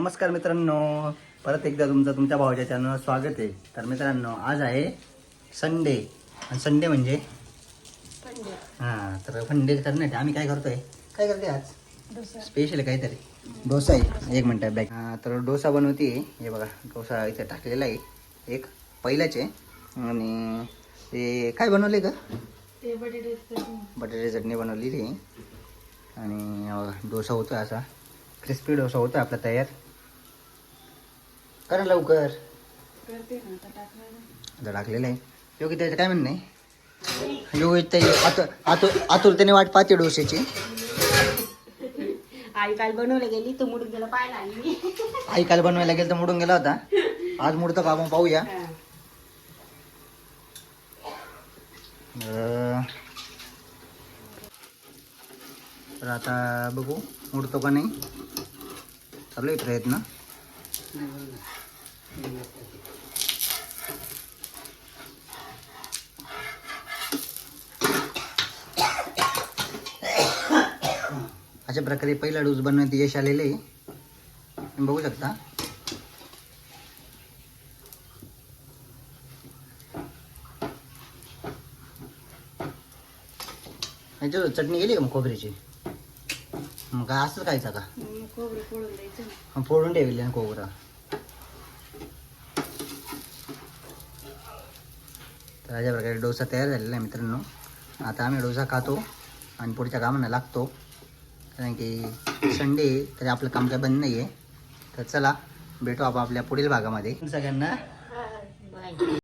नमस्कार मित्रांनो. परत एकदा तुमचं तुमच्या भावाच्या चॅनलवर स्वागत आहे. तर मित्रांनो आज आहे संडे आणि संडे म्हणजे? हां तर संडे करण्यासाठी आम्ही काय करतोय? काय करते आज? स्पेशल काहीतरी. डोसा आहे. एक मिनटं बॅग हां तर डोसा बनवते हे बघा डोसा इथे टाकलेला आहे. एक पहिलाच आहे. आणि ते काय बनवले का बटाटे चटणी. बनवलेली आणि डोसा होतो असा. क्रिस्पी डोसा होतो आपला तयार. करा लवकर. आता टाकलेलं आहे. योगी त्याचं काय म्हणणं आहे? योगी ते आतुर आतुर आतुरतेने वाट पाहते डोश्याची आई काल बनवलं गेली तू मुडून गेला पाहायला आली मी. आई काल बनवायला गेलं तर मोडून गेला होता. आज मोडतो का आपण पाहूया अं, तर आता बघू मोडतो का नाही? चालू आहे प्रयत्न. अशा प्रकारे पहिला डोस बनवण्यात यश आलेले तुम्ही बघू शकता. चटणी गेली का मग खोबऱ्याची? मग काय असंच खायचं का? खोबरं फोडून द्यायचं फोडून ठेवले ना खोबरं. तर अशा प्रकारे डोसा तयार झालेला आहे मित्रांनो. आता आम्ही डोसा खातो आणि पुढच्या कामांना लागतो. कारण की संडे आहे, तरी आपलं काम काय बंद नाही आहे तर चला भेटू आपण आपल्या पुढील भागामध्ये. सगळ्यांना. बाय.